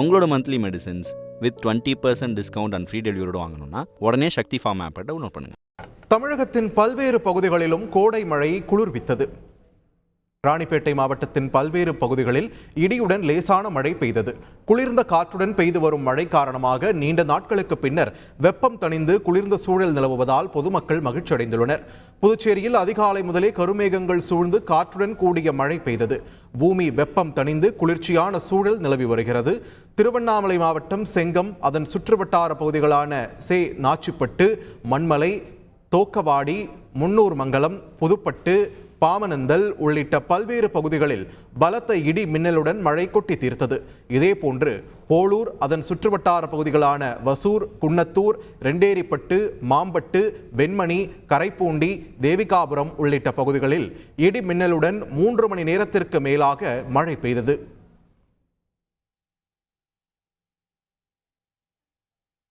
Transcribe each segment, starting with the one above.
உங்களோட monthly medicines with twenty percent discount and free டெலிவரியோடு வாங்கணும்னா உடனே சக்தி ஃபார்ம் ஆப்பை டவுன்லோட் பண்ணுங்கள் தமிழகத்தின் பல்வேறு பகுதிகளிலும் கோடை மழை குளிர்வித்தது. ராணிப்பேட்டை மாவட்டத்தின் பல்வேறு பகுதிகளில் இடியுடன் லேசான மழை பெய்தது. குளிர்ந்த காற்றுடன் பெய்து வரும் மழை காரணமாக நீண்ட நாட்களுக்கு பின்னர் வெப்பம் தணிந்து குளிர்ந்த சூழல் நிலவுவதால் பொதுமக்கள் மகிழ்ச்சியடைந்துள்ளனர். புதுச்சேரியில் அதிகாலை முதலே கருமேகங்கள் சூழ்ந்து காற்றுடன் கூடிய மழை பெய்தது. பூமி வெப்பம் தணிந்து குளிர்ச்சியான சூழல் நிலவி வருகிறது. திருவண்ணாமலை மாவட்டம் செங்கம் அதன் சுற்றுவட்டார பகுதிகளான சே நாச்சிப்பட்டு மண்மலை தோக்கவாடி முன்னூர் மங்கலம் புதுப்பட்டு பாமனந்தல் உள்ளிட்ட பல்வேறு பகுதிகளில் பலத்த இடி மின்னலுடன் மழை கொட்டி தீர்த்தது. இதேபோன்று போளூர் அதன் சுற்றுவட்டார பகுதிகளான வசூர் குன்னத்தூர் ரெண்டேரிப்பட்டு மாம்பட்டு வெண்மணி கரைப்பூண்டி தேவிகாபுரம் உள்ளிட்ட பகுதிகளில் இடி மின்னலுடன் மூன்று மணி நேரத்திற்கு மேலாக மழை பெய்தது.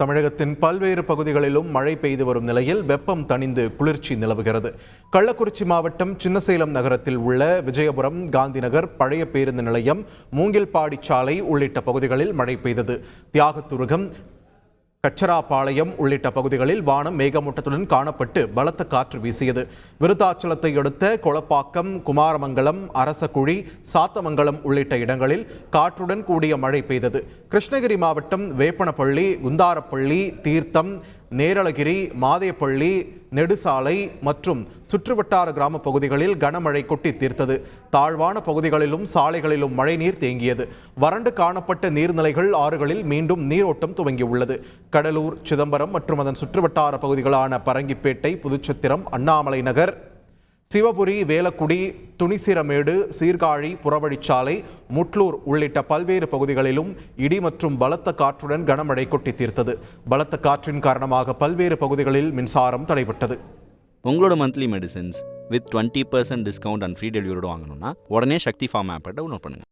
தமிழகத்தின் பல்வேறு பகுதிகளிலும் மழை பெய்து வரும் நிலையில் வெப்பம் தணிந்து குளிர்ச்சி நிலவுகிறது. கள்ளக்குறிச்சி மாவட்டம் சின்னசேலம் நகரத்தில் உள்ள விஜயபுரம் காந்திநகர் பழைய பேருந்து நிலையம் மூங்கில்பாடி சாலை உள்ளிட்ட பகுதிகளில் மழை பெய்தது. தியாகத்துருகம் கச்சராபாளையம் உள்ளிட்ட பகுதிகளில் வானம் மேகமூட்டத்துடன் காணப்பட்டு பலத்த காற்று வீசியது. விருத்தாச்சலத்தை அடுத்த கொளப்பாக்கம் குமாரமங்கலம் அரசகுழி சாத்தமங்கலம் உள்ளிட்ட இடங்களில் காற்றுடன் கூடிய மழை பெய்தது. கிருஷ்ணகிரி மாவட்டம் வேப்பனப்பள்ளி குந்தாரப்பள்ளி தீர்த்தம் நேரளகிரி மாதேப்பள்ளி நெடுசாலை மற்றும் சுற்றுவட்டார கிராம பகுதிகளில் கனமழை கொட்டி தீர்த்தது. தாழ்வான பகுதிகளிலும் சாலைகளிலும் மழைநீர் தேங்கியது. வறண்டு காணப்பட்ட நீர்நிலைகள் ஆறுகளில் மீண்டும் நீரோட்டம் துவங்கியுள்ளது. கடலூர் சிதம்பரம் மற்றும் அதன் சுற்றுவட்டார பகுதிகளான பரங்கிப்பேட்டை புதுச்சத்திரம் அண்ணாமலை நகர் சிவபுரி வேலக்குடி துணிசிரமேடு சீர்காழி புறவழிச்சாலை முட்லூர் உள்ளிட்ட பல்வேறு பகுதிகளிலும் இடி மற்றும் பலத்த காற்றுடன் கனமழை கொட்டி தீர்த்தது. பலத்த காற்றின் காரணமாக பல்வேறு பகுதிகளில் மின்சாரம் தடைபட்டது. உங்களோட monthly medicines with twenty percent discount and free டெலிவரியோடு வாங்கணும்னா உடனே சக்தி ஃபார்ம் ஆப்பை டவுன்லோட் பண்ணுங்கள்